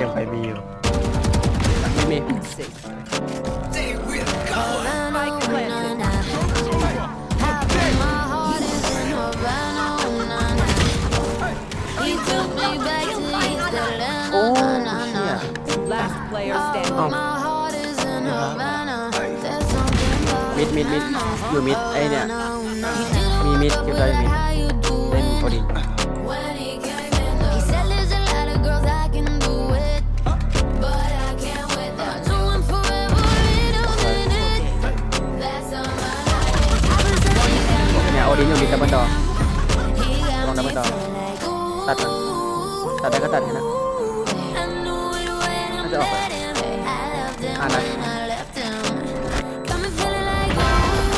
เดี๋ยวไปมีอยู่ไม่มี Spike planted. Oh, โอ้เชี่ย Last player standing. มิดมิดมิดอยู่มิดไอเนี่ย มีมิดอยู่เลยมิดเล่นพอดี นอยู่มิดับเบิลดอลองดับเบิลดอตัดมันตัดได้ก็ตัดแค่นั้น่าจะออกไปอ่านะ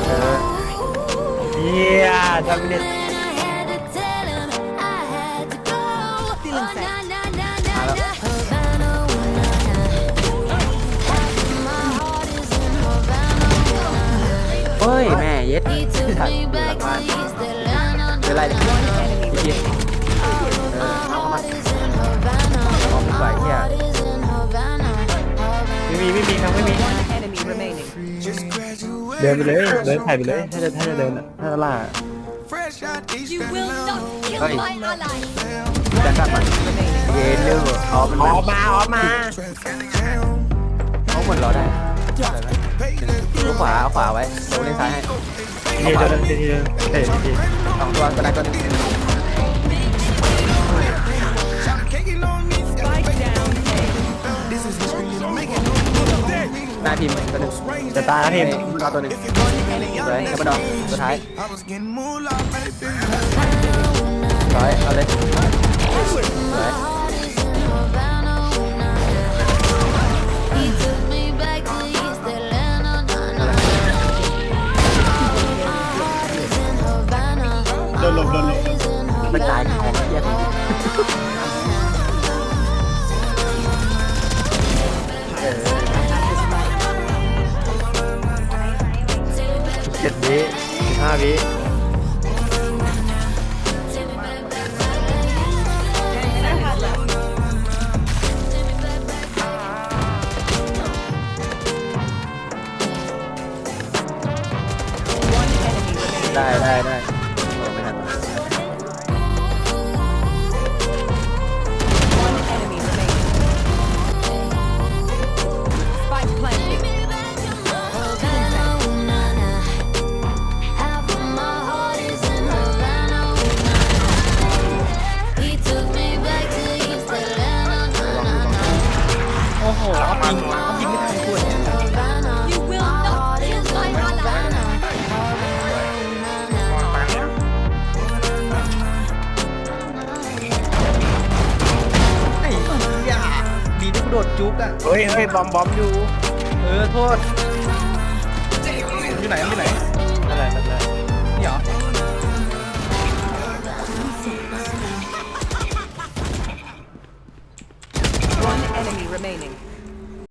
เออเยี่ยทำไม่ได้ ย็ดถัดหลังบ้านเป็นไรเนี่ยเย็ดเออเอามาเอาไปไหวเนี่ไม่มีไม่มีครับไม่มีเดินไปเลยเดินถ่ายไปเลยถ้าจะถ้าจะเดินอะถ้าจะล่า You will จะกลับมาเย็ดเร็ออฟออมาออกมาเขาเหมือนรอได้ ดูขวาเอาขวาไว้เดี๋ยวเล่นซ้ายให้ทีเดียวเดินเดียวเตะทีสองตัวตัวไหนตัวหนึ่งหน้าทีมตัวหนึงจะตายแล้วทีมรอตัวหนึ่งสวย remaining. กระบดอสุดท้ายสวยเอาเลย เจ็ดวิสิบห้าวิได้ได้ได้ ยิงยิงไม่ทันคนเงไปไอ้เหี้ดีที่กูโดดจุกอะ เฮ้ยเฮ้ยบอมบอมอยู่เออโทษอยู่ไหนอยู่ไหนอะไรอะไรนี่เหรอ1 enemy remaining.